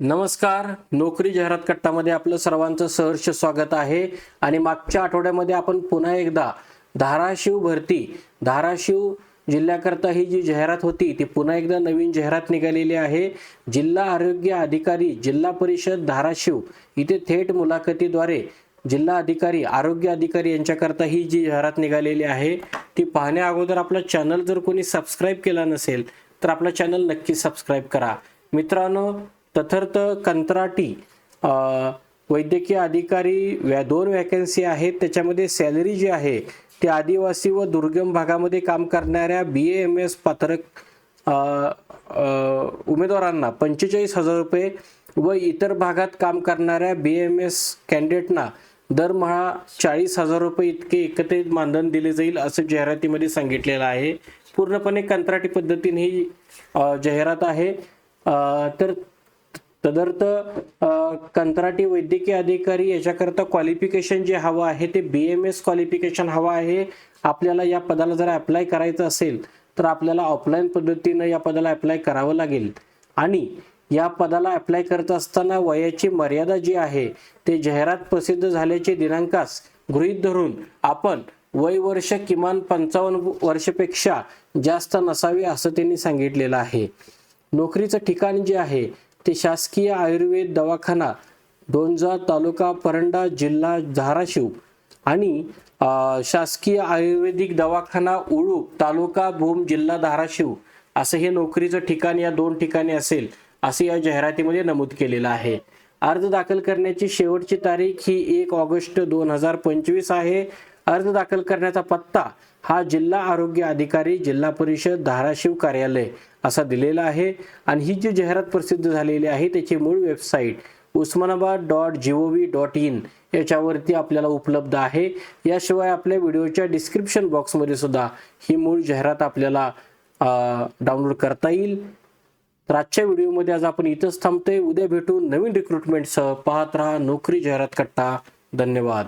नमस्कार. नोकरी जाहिरात कट्टामध्ये आपलं सर्वांचं सहर्ष स्वागत आहे. आणि मागच्या आठवड्यामध्ये आपण पुन्हा एकदा धाराशिव भरती. धाराशिव जिल्ह्याकरता ही जी जाहिरात होती ती पुन्हा एकदा नवीन जाहिरात निघालेली आहे. जिल्हा आरोग्य अधिकारी जिल्हा परिषद धाराशिव इथे थेट मुलाखतीद्वारे जिल्हा अधिकारी आरोग्य अधिकारी यांच्याकरता ही जी जाहिरात निघालेली आहे ती पाहण्या अगोदर आपला चॅनल जर कोणी सबस्क्राईब केला नसेल तर आपला चॅनल नक्की सबस्क्राईब करा. मित्रांनो तथर्थ कंत्राटी वैद्यकीय अधिकारी व्या दोन वॅकन्सी आहेत. त्याच्यामध्ये सॅलरी जी आहे ती आदिवासी व दुर्गम भागामध्ये काम करणाऱ्या बी एम एस पात्रक उमेदवारांना पंचेचाळीस हजार रुपये व इतर भागात काम करणाऱ्या बी एम एस कॅन्डिडेटना दरमहा चाळीस हजार रुपये इतके एकत्रित मानधन दिले जाईल असं जाहिरातीमध्ये सांगितलेलं आहे. पूर्णपणे कंत्राटी पद्धतीने ही जाहिरात आहे. तर तदर्थ कंत्राटी वैद्यकीय अधिकारी याच्याकरता क्वालिफिकेशन जे हवं आहे ते बी एम एस क्वालिफिकेशन हवं आहे. आपल्याला या पदाला जर अप्लाय करायचं असेल तर आपल्याला ऑफलाईन पद्धतीनं या पदाला अप्लाय करावं लागेल. आणि या पदाला अप्लाय करत असताना वयाची मर्यादा जी आहे ते जाहिरात प्रसिद्ध झाल्याचे दिनांकास गृहीत धरून आपण वय वर्ष किमान पंचावन्न वर्षपेक्षा जास्त नसावी असं त्यांनी सांगितलेलं आहे. नोकरीचं ठिकाण जे आहे ते शासकीय आयुर्वेद दवाखाना दोनजा तालुका परंडा जिल्हा धाराशिव आणि शासकीय आयुर्वेदिक दवाखाना उळू तालुका भूम जिल्हा धाराशिव असं हे नोकरीचं ठिकाण या दोन ठिकाणी असेल असं या जाहिरातीमध्ये नमूद केलेलं आहे. अर्ज दाखल करण्याची शेवटची तारीख ही एक ऑगस्ट दोन हजार पंचवीस आहे. अर्ज दाखल करण्याचा पत्ता हा जिल्हा आरोग्य अधिकारी जिल्हा परिषद धाराशिव कार्यालय असा दिलेला आहे. आणि ही जी जाहिरात प्रसिद्ध झालेली आहे त्याची मूळ website Osmanabad dot G O V dot in याच्यावरती आपल्याला उपलब्ध आहे. याशिवाय आपल्या व्हिडिओच्या डिस्क्रिप्शन बॉक्समध्ये सुद्धा ही मूळ जाहिरात आपल्याला डाउनलोड करता येईल. तर आजच्या व्हिडिओमध्ये आज आपण इथंच थांबतोय. उद्या भेटू नवीन रिक्रुटमेंटसह पाहत राहा नोकरी जाहिरात कट्टा. धन्यवाद.